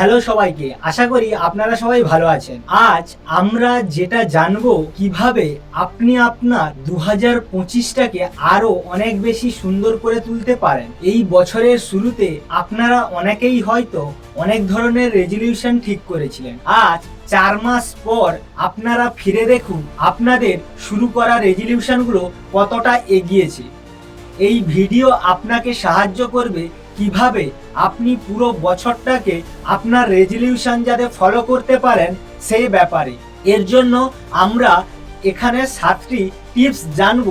Hello সবাইকে, আশা করি আপনারা সবাই ভালো আছেন। আজ আমরা যেটা জানব কীভাবে আপনি আপনার দু হাজার পঁচিশটাকে আরও অনেক বেশি সুন্দর করে তুলতে পারেন। এই বছরের শুরুতে আপনারা অনেকেই হয়তো অনেক ধরনের রেজলিউশন ঠিক করেছিলেন। আজ চার মাস পর আপনারা ফিরে দেখুন আপনাদের শুরু করা রেজলিউশনগুলো কতটা এগিয়েছে। এই ভিডিও আপনাকে সাহায্য করবে কীভাবে আপনি পুরো বছরটাকে আপনার রেজলিউশন যাতে ফলো করতে পারেন সেই ব্যাপারে। এর জন্য আমরা এখানে সাতটি টিপস জানব,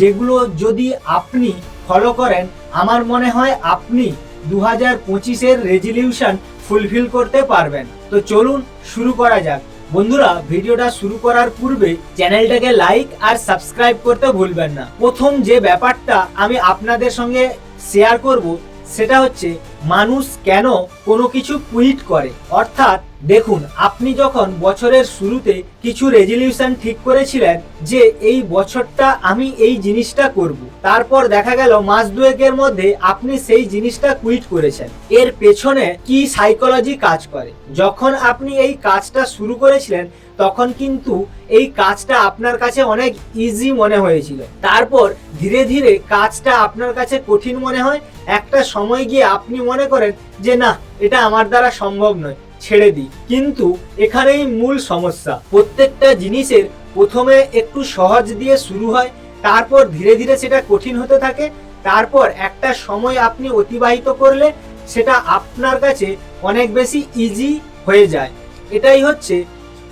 যেগুলো যদি আপনি ফলো করেন, আমার মনে হয় আপনি দু হাজার পঁচিশের রেজলিউশন ফুলফিল করতে পারবেন। তো চলুন শুরু করা যাক। বন্ধুরা, ভিডিওটা শুরু করার পূর্বে চ্যানেলটাকে লাইক আর সাবস্ক্রাইব করতে ভুলবেন না। প্রথম যে ব্যাপারটা আমি আপনাদের সঙ্গে শেয়ার করব সেটা হচ্ছে মানুষ কেন কোনো কিছু কুইট করে? অর্থাৎ দেখুন, আপনি যখন বছরের শুরুতে কিছু রেজলিউশন ঠিক করেছিলেন যে এই বছরটা আমি এই জিনিসটা করব, তারপর দেখা গেল মাস দুয়েকের মধ্যে আপনি সেই জিনিসটা কুইট করেছেন। এর পেছনে কি সাইকোলজি কাজ করে? যখন আপনি এই কাজটা শুরু করেছিলেন, তখন কিন্তু এই কাজটা আপনার কাছে অনেক ইজি মনে হয়েছিল। তারপর ধীরে ধীরে কাজটা আপনার কাছে কঠিন মনে হয়। একটা সময় গিয়ে আপনি মনে করেন যে, না, এটা আমার দ্বারা সম্ভব নয়। ছেড়ে দিই। কিন্তু এখানেই মূল সমস্যা। প্রত্যেকটা জিনিসের প্রথমে একটু সহজ দিয়ে শুরু হয়, তারপর ধীরে ধীরে সেটা কঠিন হতে থাকে, তারপর একটা সময় আপনি অতিবাহিত করলে সেটা আপনার কাছে অনেক বেশি ইজি হয়ে যায়। এটাই হচ্ছে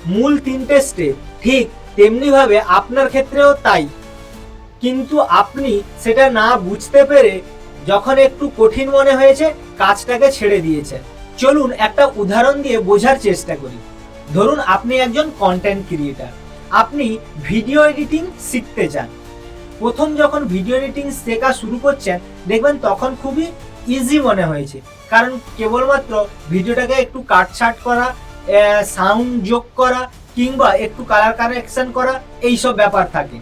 মূল তিনটে স্টেপ ঠিক তেমনিভাবে আপনার ক্ষেত্রেও তাই। কিন্তু আপনি সেটা না বুঝতে পেরে যখন একটু কঠিন মনে হয়েছে, কাজটাকে ছেড়ে দিয়েছেন। চলুন একটা উদাহরণ দিয়ে বোঝার চেষ্টা করি। ধরুন আপনি একজন কন্টেন্ট ক্রিয়েটার আপনি ভিডিও এডিটিং শিখতে চান। প্রথম যখন ভিডিও এডিটিং শেখা শুরু করছেন, দেখবেন তখন খুবই ইজি মনে হয়েছে। কারণ কেবলমাত্র ভিডিওটাকে একটু কাটছাট করা সাউন্ড যোগ করা, কিংবা একটু কালার কারেকশন করা, এইসব ব্যাপার থাকে।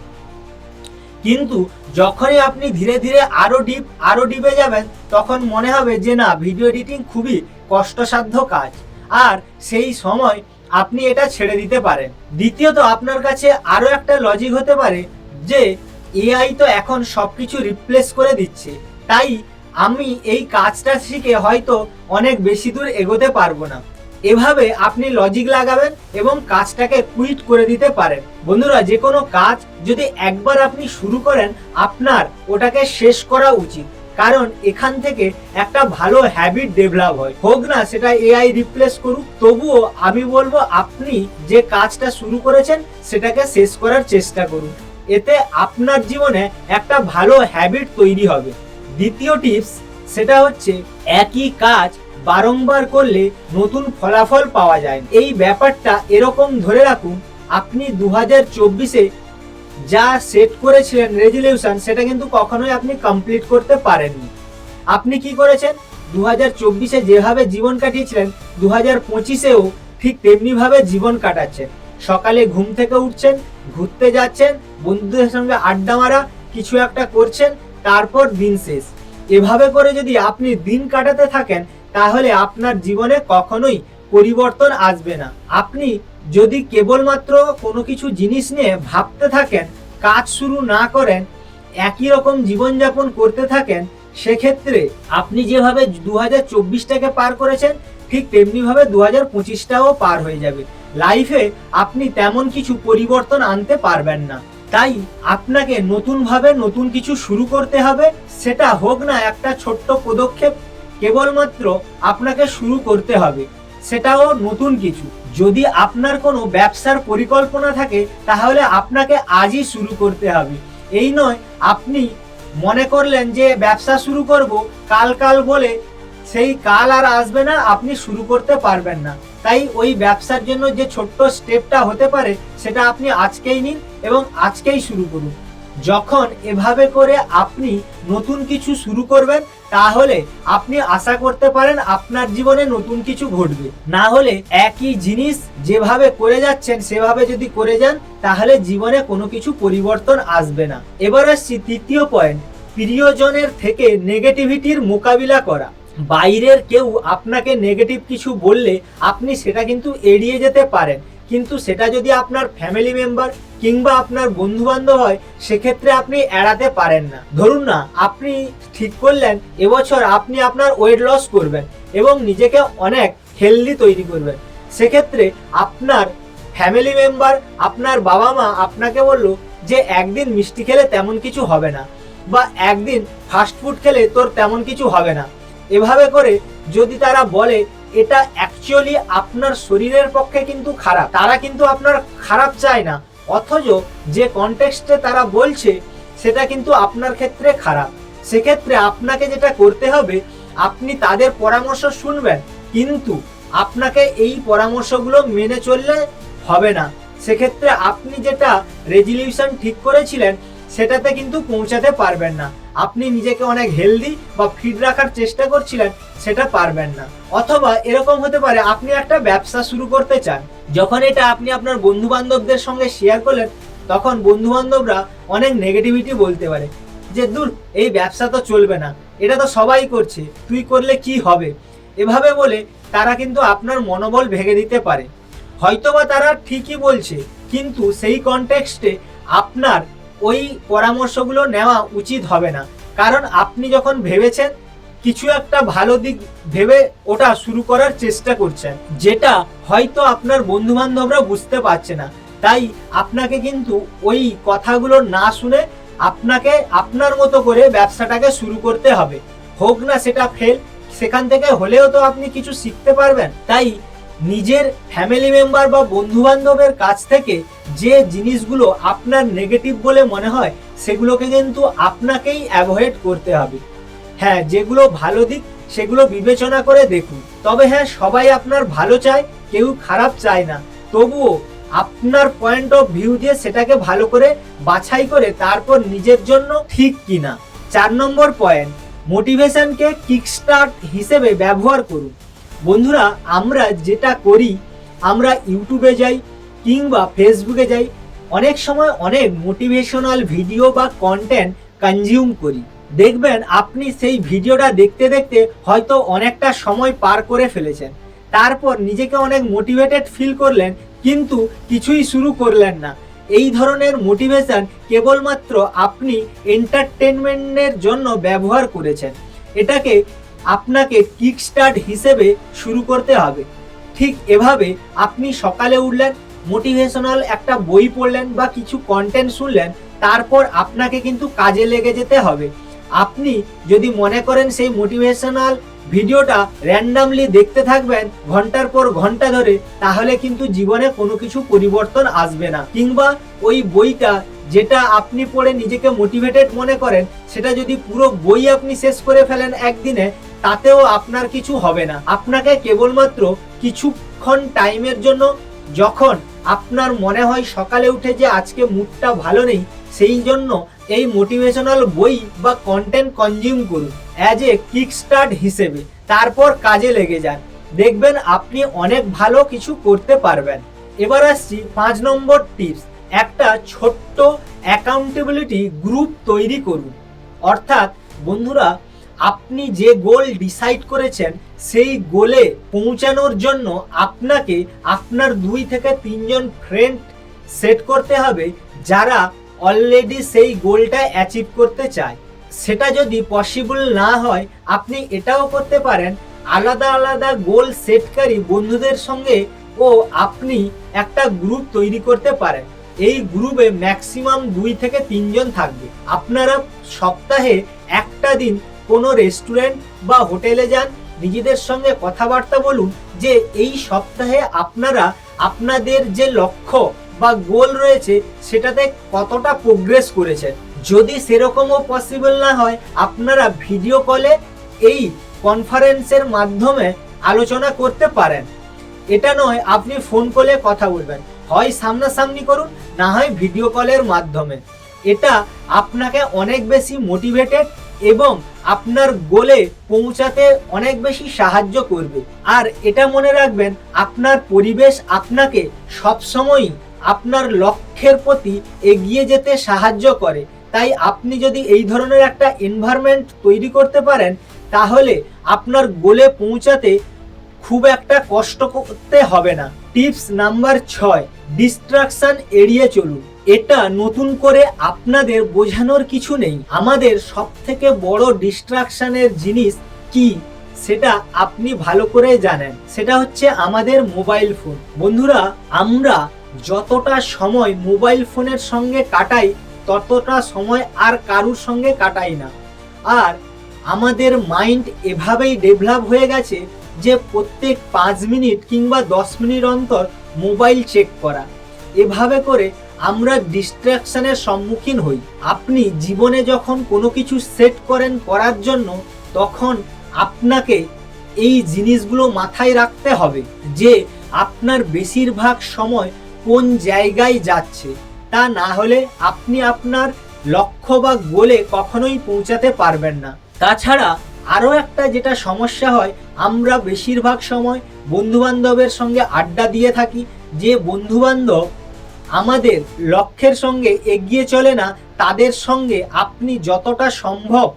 কিন্তু যখনই আপনি ধীরে ধীরে আরও ডিপ আরও ডিপে যাবেন, তখন মনে হবে যে না ভিডিও এডিটিং খুবই কষ্টসাধ্য কাজ। আর সেই সময় আপনি এটা ছেড়ে দিতে পারেন। দ্বিতীয়ত, আপনার কাছে আরও একটা লজিক হতে পারে যে এআই তো এখন সব কিছু রিপ্লেস করে দিচ্ছে। তাই আমি এই কাজটা শিখে হয়তো অনেক বেশি দূর এগোতে পারব না। এভাবে আপনি লজিক লাগাবেন এবং কাজটাকে কুইট করে দিতে পারেন। বন্ধুরা, যে কোনো কাজ যদি একবার আপনি শুরু করেন, আপনার ওটাকে শেষ করা উচিত। কারণ এখান থেকে একটা ভালো হ্যাবিট ডেভেলপ হয়। হোক না, সেটা এআই রিপ্লেস করুক, তবুও আমি বলব আপনি যে কাজটা শুরু করেছেন, সেটাকে শেষ করার চেষ্টা করুন। এতে আপনার জীবনে একটা ভালো হ্যাবিট তৈরি হবে। দ্বিতীয় টিপস সেটা হচ্ছে একই কাজ বারংবার করলে নতুন ফলাফল পাওয়া যায়। এই ব্যাপারটা এরকম ধরে রাখুন, আপনি দু হাজার চব্বিশে যা সেট করেছিলেন রেজলিউশন সেটা কিন্তু কখনোই আপনি কমপ্লিট করতে পারেননি। আপনি কি করেছেন? দু হাজার চব্বিশে যেভাবে জীবন কাটিয়েছিলেন দু হাজার পঁচিশেও ঠিক তেমনিভাবে জীবন কাটাচ্ছেন। সকালে ঘুম থেকে উঠছেন, ঘুরতে যাচ্ছেন, বন্ধুদের সঙ্গে আড্ডা মারা, কিছু একটা করছেন, তারপর দিন শেষ। এভাবে করে যদি আপনি দিন কাটাতে থাকেন, তাহলে আপনার জীবনে কখনোই পরিবর্তন আসবে না। আপনি যদি কেবলমাত্র কোনো কিছু জিনিস নিয়ে ভাবতে থাকেন, কাজ শুরু না করেন, একই রকম জীবনযাপন করতে থাকেন, সেক্ষেত্রে আপনি যেভাবে দু হাজার চব্বিশটাকে পার করেছেন, ঠিক তেমনিভাবে দু হাজার পঁচিশটাও পার হয়ে যাবে। লাইফে আপনি তেমন কিছু পরিবর্তন আনতে পারবেন না। তাই আপনাকে নতুনভাবে নতুন কিছু শুরু করতে হবে, সেটা হোক না একটা ছোট্ট পদক্ষেপ, কেবলমাত্র আপনাকে শুরু করতে হবে, সেটাও নতুন কিছু। যদি আপনার কোনো ব্যবসার পরিকল্পনা থাকে, তাহলে আপনাকে আজই শুরু করতে হবে। এই নয়, আপনি মনে করলেন যে ব্যবসা শুরু করব, কাল কাল বলে সেই কাল আর আসবে না, আপনি শুরু করতে পারবেন না। তাই ওই ব্যবসার জন্য যে ছোট্ট স্টেপটা হতে পারে, সেটা আপনি আজকেই নিন এবং আজকেই শুরু করুন। যখন এভাবে করে আপনি নতুন কিছু শুরু করবেন, তাহলে আপনি আশা করতে পারেন আপনার জীবনে নতুন কিছু ঘটবে। না হলে একই জিনিস যেভাবে করে যাচ্ছেন, সেভাবে যদি করে যান, তাহলে জীবনে কোনো কিছু পরিবর্তন আসবে না। এবার আসছি তৃতীয় পয়েন্ট প্রিয়জনের থেকে নেগেটিভিটির মোকাবিলা করা। বাইরের কেউ আপনাকে নেগেটিভ কিছু বললে, আপনি সেটা কিন্তু এড়িয়ে যেতে পারেন। কিন্তু সেটা যদি আপনার ফ্যামিলি মেম্বার কিংবা আপনার বন্ধু বান্ধব হয়, সেক্ষেত্রে আপনি এড়াতে পারেন না। ধরুন না, আপনি ঠিক করলেন, এবছর আপনি আপনার ওয়েট লস করবেন এবং নিজেকে অনেক হেলদি তৈরি করবেন। সেক্ষেত্রে আপনার ফ্যামিলি মেম্বার আপনার বাবা মা আপনাকে বলল যে, একদিন মিষ্টি খেলে তেমন কিছু হবে না বা একদিন ফাস্ট ফুড খেলে তোর তেমন কিছু হবে না। এভাবে করে যদি তারা বলে এটা অ্যাকচুয়ালি আপনার শরীরের পক্ষে কিন্তু খারাপ। তারা কিন্তু আপনার খারাপ চায় না। অথচ যে কনটেক্সটে তারা বলছে, সেটা কিন্তু আপনার ক্ষেত্রে খারাপ। সেক্ষেত্রে আপনাকে যেটা করতে হবে, আপনি তাদের পরামর্শ শুনবেন, কিন্তু আপনাকে এই পরামর্শগুলো মেনে চললে হবে না। সেক্ষেত্রে আপনি যেটা রেজলিউশন ঠিক করেছিলেন, সেটাতে কিন্তু পৌঁছাতে পারবেন না। আপনি নিজেকে অনেক হেলদি বা ফিট রাখার চেষ্টা করছিলেন, সেটা পারবেন না। অথবা এরকম হতে পারে আপনি একটা ব্যবসা শুরু করতে চান, যখন এটা আপনি আপনার বন্ধু বান্ধবদের সঙ্গে শেয়ার করলেন, তখন বন্ধু বান্ধবরা অনেক নেগেটিভিটি বলতে পারে, যে দূর, এই ব্যবসা তো চলবে না, এটা তো সবাই করছে, তুই করলে কি হবে? এভাবে বলে তারা কিন্তু আপনার মনোবল ভেঙে দিতে পারে। হয়তোবা তারা ঠিকই বলছে, কিন্তু সেই কনটেক্সটে আপনার ওই পরামর্শগুলো নেওয়া উচিত হবে না। কারণ আপনি যখন ভেবেছেন, কিছু একটা ভালো দিক ভেবে ওটা শুরু করার চেষ্টা করছেন, যেটা হয়তো আপনার বন্ধু বান্ধবরা বুঝতে পারছে না। তাই আপনাকে কিন্তু ওই কথাগুলো না শুনে আপনাকে আপনার মতো করে ব্যবসাটাকে শুরু করতে হবে। হোক না সেটা ফেল সেখান থেকে হলেও তো আপনি কিছু শিখতে পারবেন। তাই নিজের ফ্যামিলি মেম্বার বা বন্ধু বান্ধবের কাছ থেকে যে জিনিসগুলো আপনার নেগেটিভ বলে মনে হয়, সেগুলোকে কিন্তু আপনাকেই অ্যাভয়েড করতে হবে। হ্যাঁ যেগুলো ভালো দিক, সেগুলো বিবেচনা করে দেখুন। তবে হ্যাঁ সবাই আপনার ভালো চায়, কেউ খারাপ চায় না। তবুও আপনার পয়েন্ট অফ ভিউ দিয়ে সেটাকে ভালো করে বাছাই করে তারপর নিজের জন্য ঠিক কিনা। চার নম্বর পয়েন্ট মোটিভেশনকে কিকস্টার্ট হিসেবে ব্যবহার করুন। বন্ধুরা, আমরা যেটা করি, আমরা ইউটিউবে যাই কিংবা ফেসবুকে যাই, অনেক সময় অনেক মোটিভেশনাল ভিডিও বা কন্টেন্ট কনজিউম করি। দেখবেন, আপনি সেই ভিডিওটা দেখতে দেখতে হয়তো অনেকটা সময় পার করে ফেলেছেন। তারপর নিজেকে অনেক মোটিভেটেড ফিল করলেন, কিন্তু কিছুই শুরু করলেন না। এই ধরনের মোটিভেশন কেবলমাত্র আপনি এন্টারটেনমেন্টের জন্য ব্যবহার করেছেন। এটাকে আপনাকে কিকস্টার্ট হিসেবে শুরু করতে হবে। ঠিক এভাবে আপনি সকালে উঠলেন মোটিভেশনাল একটা বই পড়লেন বা কিছু কন্টেন্ট শুনলেন, তারপর আপনাকে কিন্তু কাজে লেগে যেতে হবে। আপনি যদি মনে করেন সেই মোটিভেশনাল ভিডিওটা র্যান্ডামলি দেখতে থাকবেন ঘণ্টার পর ঘণ্টা ধরে, তাহলে কিন্তু জীবনে কোনো কিছু পরিবর্তন আসবে না। কিংবা ওই বইটা যেটা আপনি পড়ে নিজেকে মোটিভেটেড মনে করেন, সেটা যদি পুরো বই আপনি শেষ করে ফেলেন একদিনে তাতেও আপনার কিছু হবে না। আপনাকে কেবলমাত্র কিছুক্ষণ টাইমের জন্য যখন আপনার মনে হয় সকালে উঠে যে আজকে মুডটা ভালো নেই, সেই জন্য এই মোটিভেশনাল বই বা কন্টেন্ট কনজিউম করুন। অ্যাজ এ কিক স্টার্ট হিসেবে। তারপর কাজে লেগে যান। দেখবেন আপনি অনেক ভালো কিছু করতে পারবেন। এবার আসছি পাঁচ নম্বর টিপস একটা ছোট্ট অ্যাকাউন্টেবিলিটি গ্রুপ তৈরি করুন। অর্থাৎ বন্ধুরা আপনি যে গোল ডিসাইড করেছেন, সেই গোলে পৌঁছানোর জন্য আপনাকে আপনার দুই থেকে তিনজন ফ্রেন্ড সেট করতে হবে যারা অলরেডি সেই গোলটা অ্যাচিভ করতে চায়। সেটা যদি পসিবল না হয়, আপনি এটাও করতে পারেন। আলাদা আলাদা গোল সেটকারী বন্ধুদের সঙ্গে ও আপনি একটা গ্রুপ তৈরি করতে পারেন। এই গ্রুপে ম্যাক্সিমাম দুই থেকে তিনজন থাকবে। আপনারা সপ্তাহে একটা দিন কোনো রেস্টুরেন্ট বা হোটেলে যান, নিজেদের সঙ্গে কথাবার্তা বলুন যে এই সপ্তাহে আপনারা, আপনাদের যে লক্ষ্য বা গোল রয়েছে, সেটাতে কতটা প্রোগ্রেস করেছেন। যদি সেরকমও পসিবল না হয়, আপনারা ভিডিও কলে এই কনফারেন্সের মাধ্যমে আলোচনা করতে পারেন। এটা নয়, আপনি ফোন কলে কথা বলবেন। হয় সামনাসামনি করুন, না হয় ভিডিও কলের মাধ্যমে। এটা আপনাকে অনেক বেশি মোটিভেটেড এবং আপনার গোলে পৌঁছাতে অনেক বেশি সাহায্য করবে। আর এটা মনে রাখবেন, আপনার পরিবেশ আপনাকে সবসময়ই আপনার লক্ষ্যের প্রতি এগিয়ে যেতে সাহায্য করে। তাই আপনি যদি এই ধরনের একটা এনভায়রনমেন্ট তৈরি করতে পারেন, তাহলে আপনার গোলে পৌঁছাতে খুব একটা কষ্ট করতে হবে না। টিপস নাম্বার ছয় ডিস্ট্রাকশন এড়িয়ে চলুন। এটা নতুন করে আপনাদের বোঝানোর কিছু নেই। আমাদের সব থেকে বড় ডিস্ট্রাকশনের জিনিস কি সেটা আপনি ভালো করে জানেন। সেটা হচ্ছে আমাদের মোবাইল ফোন বন্ধুরা, আমরা যতটা সময় মোবাইল ফোনের সঙ্গে কাটাই, ততটা সময় আর কারুর সঙ্গে কাটাই না। আর আমাদের মাইন্ড এভাবেই ডেভেলপ হয়ে গেছে যে প্রত্যেক পাঁচ মিনিট কিংবা দশ মিনিট অন্তর মোবাইল চেক করা। এভাবে করে আমরা ডিস্ট্রাকশনের সম্মুখীন হই। আপনি জীবনে যখন কোনো কিছু সেট করেন করার জন্য, তখন আপনাকে এই জিনিসগুলো মাথায় রাখতে হবে যে আপনার বেশিরভাগ সময় কোন জায়গায় যাচ্ছে। তা না হলে আপনি আপনার লক্ষ্য বা গোলে কখনোই পৌঁছাতে পারবেন না। তাছাড়া আরও একটা যেটা সমস্যা হয়, আমরা বেশিরভাগ সময় বন্ধু বান্ধবের সঙ্গে আড্ডা দিয়ে থাকি। যে বন্ধু বান্ধব আমাদের লক্ষ্যের সঙ্গে এগিয়ে চলে না, তাদের সঙ্গে আপনি যতটা সম্ভব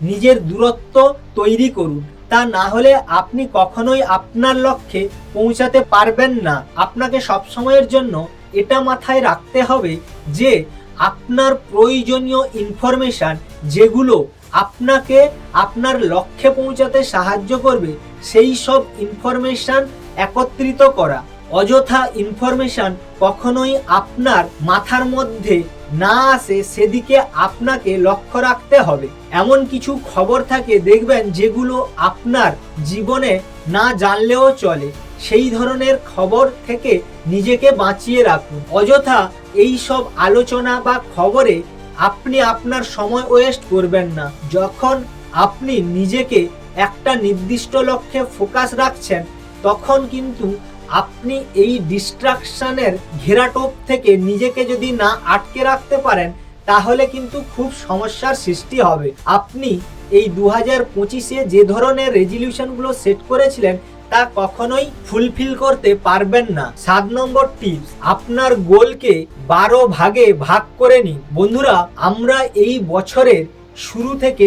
নিজের দূরত্ব তৈরি করুন। তা না হলে আপনি কখনোই আপনার লক্ষ্যে পৌঁছাতে পারবেন না। আপনাকে সবসময়ের জন্য এটা মাথায় রাখতে হবে যে, আপনার প্রয়োজনীয় ইনফরমেশান যেগুলো আপনাকে আপনার লক্ষ্যে পৌঁছাতে সাহায্য করবে, সেই সব ইনফরমেশান একত্রিত করা। অযথা ইনফরমেশান কখনোই আপনার মাথার মধ্যে না আসে, সেদিকে আপনাকে লক্ষ্য রাখতে হবে। এমন কিছু খবর থাকে, দেখবেন যেগুলো আপনার জীবনে না জানলেও চলে। সেই ধরনের খবর থেকে নিজেকে বাঁচিয়ে রাখুন। অযথা এই সব আলোচনা বা খবরে আপনি আপনার সময় ওয়েস্ট করবেন না। যখন আপনি নিজেকে একটা নির্দিষ্ট লক্ষ্যে ফোকাস রাখছেন, তখন কিন্তু আপনি এই ডিস্ট্রাকশনের ঘেরাটোপ থেকে নিজেকে যদি না আটকে রাখতে পারেন, তাহলে কিন্তু খুব সমস্যার সৃষ্টি হবে। আপনি এই দু হাজার পঁচিশে যে ধরনের রেজলিউশনগুলো সেট করেছিলেন, তা কখনোই ফুলফিল করতে পারবেন না। সাত নম্বর টিপস আপনার গোলকে বারো ভাগে ভাগ করে নিন। বন্ধুরা, আমরা এই বছরের শুরু থেকে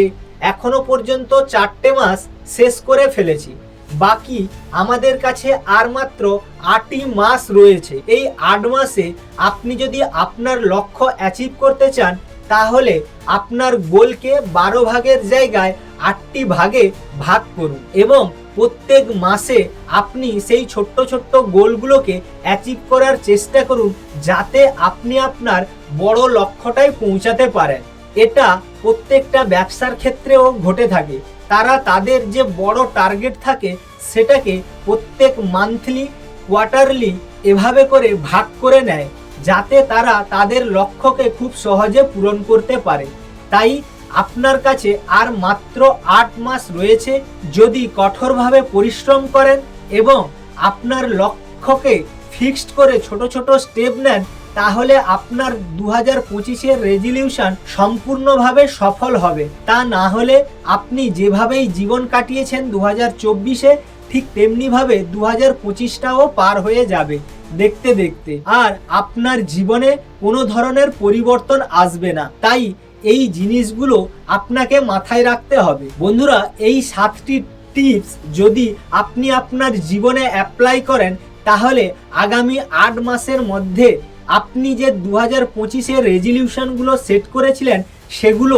এখনও পর্যন্ত চারটে মাস শেষ করে ফেলেছি। বাকি আমাদের কাছে আর মাত্র আটই মাস রয়েছে। এই আট মাসে আপনি যদি আপনার লক্ষ্য অ্যাচিভ করতে চান, তাহলে আপনার গোলকে বারো ভাগের জায়গায় আটটি ভাগে ভাগ করুন এবং প্রত্যেক মাসে আপনি সেই ছোট্ট ছোট্ট গোলগুলোকে অ্যাচিভ করার চেষ্টা করুন, যাতে আপনি আপনার বড় লক্ষ্যটায় পৌঁছাতে পারেন। এটা প্রত্যেকটা ব্যবসার ক্ষেত্রেও ঘটে থাকে। তারা তাদের যে বড় টার্গেট থাকে, সেটাকে প্রত্যেক মান্থলি কোয়ার্টারলি এভাবে করে ভাগ করে নেয়, যাতে তারা তাদের লক্ষ্যকে খুব সহজে পূরণ করতে পারে। তাই আপনার কাছে আর মাত্র আট মাস রয়েছে যদি কঠোরভাবে পরিশ্রম করেন এবং আপনার লক্ষ্যকে ফিক্সড করে ছোট ছোট স্টেপ নেন তাহলে আপনার দু হাজার পঁচিশের রেজলিউশন সম্পূর্ণভাবে সফল হবে। তা না হলে আপনি যেভাবেই জীবন কাটিয়েছেন দু হাজার চব্বিশে, ঠিক তেমনিভাবে দু হাজার পঁচিশটাও পার হয়ে যাবে, দেখতে দেখতে। আর আপনার জীবনে কোনো ধরনের পরিবর্তন আসবে না। তাই এই জিনিসগুলো আপনাকে মাথায় রাখতে হবে। বন্ধুরা, এই সাতটি টিপস যদি আপনি আপনার জীবনে অ্যাপ্লাই করেন, তাহলে আগামী আট মাসের মধ্যে আপনি যে দু হাজার পঁচিশের রেজলিউশনগুলো সেট করেছিলেন, সেগুলো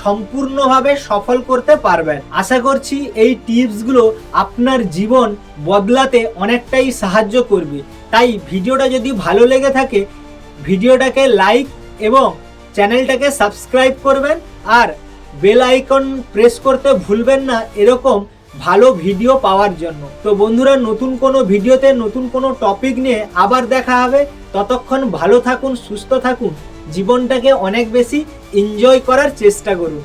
সম্পূর্ণভাবে সফল করতে পারবেন। আশা করছি এই টিপসগুলো আপনার জীবন বদলাতে অনেকটাই সাহায্য করবে। তাই ভিডিওটা যদি ভালো লেগে থাকে, ভিডিওটাকে লাইক এবং চ্যানেলটাকে সাবস্ক্রাইব করবেন আর বেল আইকন প্রেস করতে ভুলবেন না, এরকম ভালো ভিডিও পাওয়ার জন্য। তো বন্ধুরা, নতুন কোনো ভিডিওতে নতুন কোনো টপিক নিয়ে আবার দেখা হবে। ততক্ষণ ভালো থাকুন, সুস্থ থাকুন। জীবনটাকে অনেক বেশি এনজয় করার চেষ্টা করুন।